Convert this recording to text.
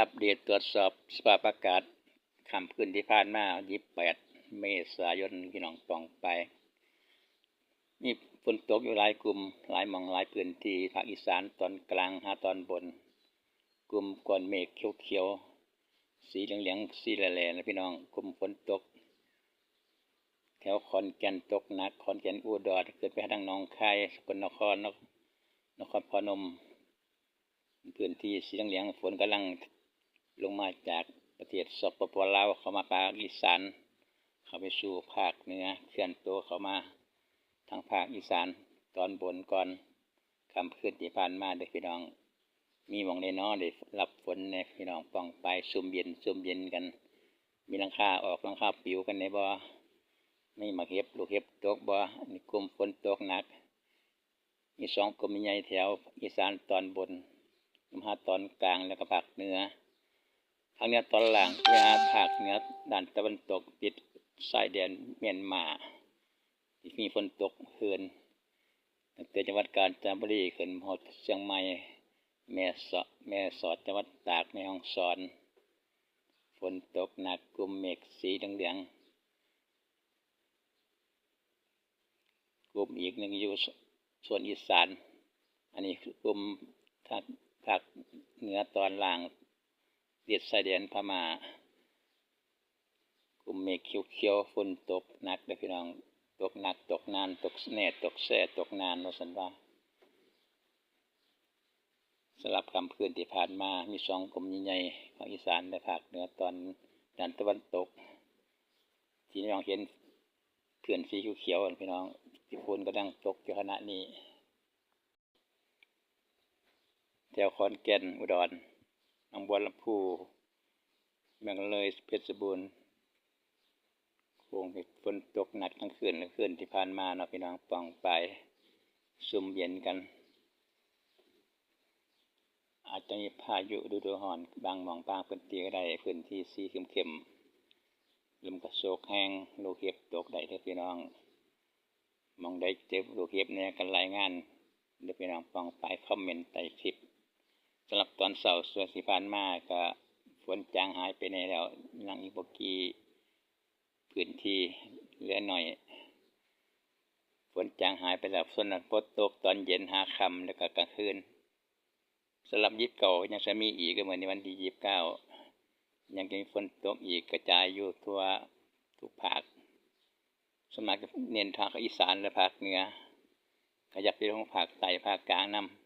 อัปเดตตรวจสอบสภาพอากาศคำขึ้นที่ผ่านมา28 เมษายนพี่น้องปองไปมีฝนตกอยู่หลายกลุ่มหลายมองหลายพื้นที่ภาคอีสานตอนกลางหาตอนบน กลุ่มก้อนเมฆเขียวๆสีเหลืองๆสีแหล่ๆนะพี่น้องกลุ่มฝนตก แถวขอนแก่นตกหนักขอนแก่นอุดรเกิดไปทางหนองคายสกลนครนนครพนมพื้นที่สีเหลืองๆฝนกำลัง ลงมาจากประเทศสปปลาวเขามาภาคอีสานเขาไปสู่ภาคเหนือเคลื่อนตัวเขามาทางภาคอีสานตอนบนก่อนคำขึ้นที่ผ่านมาเด็กพี่น้อง มีหมองในน้อได้รับฝนในพี่น้องป้องไปซุ่มเย็นซุ่มเย็นกัน มีลังคาออกลังคาปิวกันในบ่อไม่มาเห็บลูกเห็บตกบ่อนี่กลุ่มฝนตกหนัก มีสองกลุ่มใหญ่แถวอีสานตอนบนมหาตอนกลางแล้วก็ภาคเหนือ ทางเหนือตอนล่างยาภาคเหนือด้านตะวันตกติดชายแดนเมียนมาที่มีฝนตกเคืนตั้งแต่จังหวัดกาญจนบุรีขึ้นหดเชียงใหม่แม่สอดแม่สอดจังหวัดตากแม่ฮ่องสอนฝนตกหนักกลุ่มเมฆสีเหลืองๆกลุ่มอีกหนึ่งอยู่ส่วนอีสาน อันนี้กลุ่มทางภาคเหนือตอนล่าง เดียดชายแดนพม่ากลุ่มเมฆเขียวๆฝนตกหนักเด้อพี่น้องตกหนักตกนานตกแน่ตกแส่ตกนานว่าสันว่าสลับคำพื้นที่ผ่านมามีสองกลุ่มใหญ่ๆภาคอีสานและภาคเหนือตอนด้านตะวันตก ที่น้องเห็นเพื่อนสีเขียวๆพี่น้องที่ฝนกำลังตกอยู่ขณะนี้แถวขอนแก่นอุดร หนองบัวลำพูเมืองเลยเพชรบูรณ์คงฝนตกหนักทั้งคืนและคืนที่ผ่านมาเนาะพี่น้องปองไปซุ่มเย็นกัน อาจจะมีพายุดูดูหอน บางมองบางพื้นที่ก็ได้พื้นที่สีเข้มๆลมกระโชกแห้งลูกเห็บตกได้เด้อพี่น้องมองได้เจ็บลูกเห็บเนี่ยกันรายงานเดี๋ยวพี่น้องปองไปคอมเมนต์ใต้คลิป สำหรับตอนเสาร์ส่วนสีพานมาก็ฝนจางหายไปในแล้วยังอีบกีพื้นที่เหลือหน่อยฝนจางหายไปแล้วส่วนนั้นฝนตกตอนเย็นหาคำแล้วก็กลางคืนสำหรับยิบเก่ายังจะมีอีกก็เหมือนในวันที่ยิบเก้ายังจะมีฝนตกอีกกระจายอยู่ทั่วทุกภาคสวนมัครเน้นทางอีสานและภาคเหนือขยับไปทางภาคใต้ภาคกลางนำ